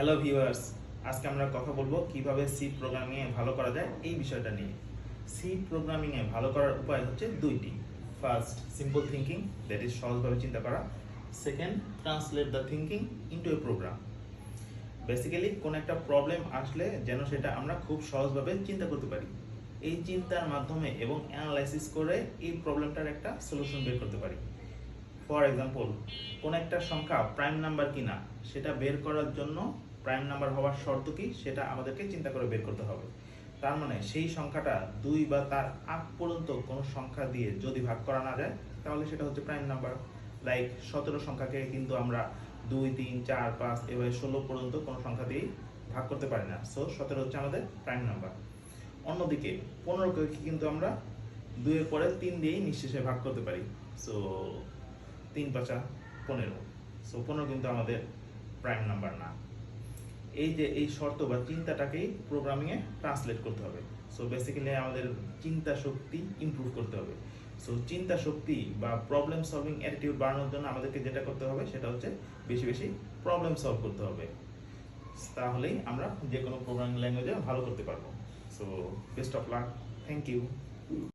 Hello viewers আজকে আমরা কথা বলব কীভাবে সি প্রোগ্রামিংয়ে ভালো করা যায় এই বিষয়টা নিয়ে। সি প্রোগ্রামিংয়ে ভালো করার উপায় হচ্ছে দুইটি। First simple thinking that is সহজভাবে চিন্তা করা। Second translate the thinking into a program basically কোন একটা প্রবলেম আসলে যেন সেটা আমরা খুব সহজভাবে চিন্তা করতে পারি। এই চিন্তার মাধ্যমে এবং অ্যানালাইসিস করে এই প্রবলেমটার একটা সলিউশন বের করতে পারি। ফর এক্সাম্পল কোন একটা সংখ্যা প্রাইম নাম্বার কিনা, সেটা বের করার জন্য প্রাইম নাম্বার হওয়ার শর্ত কি? সেটা আমাদেরকে চিন্তা করে বের করতে হবে। তার মানে সেই সংখ্যাটা দুই বা তার আগ পর্যন্ত কোনো সংখ্যা দিয়ে যদি ভাগ করা না যায়, তাহলে সেটা হচ্ছে প্রাইম নাম্বার লাইক সতেরো সংখ্যাকে কিন্তু আমরা দুই, তিন, চার, পাঁচ, এভাবে ষোলো পর্যন্ত কোনো সংখ্যা দিয়েই ভাগ করতে পারি না। সো সতেরো হচ্ছে আমাদের প্রাইম নাম্বার অন্যদিকে পনেরোকে কিন্তু আমরা দুইয়ের পরে তিন দিয়েই নিঃশেষে ভাগ করতে পারি। সো তিন পাঁচা পনেরো। সো পনেরো কিন্তু আমাদের প্রাইম নাম্বার না। এই যে এই শর্ত বা চিন্তাটাকেই প্রোগ্রামিংয়ে ট্রান্সলেট করতে হবে। সো বেসিক্যালি আমাদের চিন্তা শক্তি ইমপ্রুভ করতে হবে। সো চিন্তা শক্তি বা প্রবলেম সলভিং অ্যাটিটিউড বাড়ানোর জন্য আমাদেরকে যেটা করতে হবে, সেটা হচ্ছে বেশি বেশি প্রবলেম সলভ করতে হবে। তাহলেই আমরা যে কোনো প্রোগ্রামিং ল্যাঙ্গুয়েজে ভালো করতে পারব। So best of luck thank you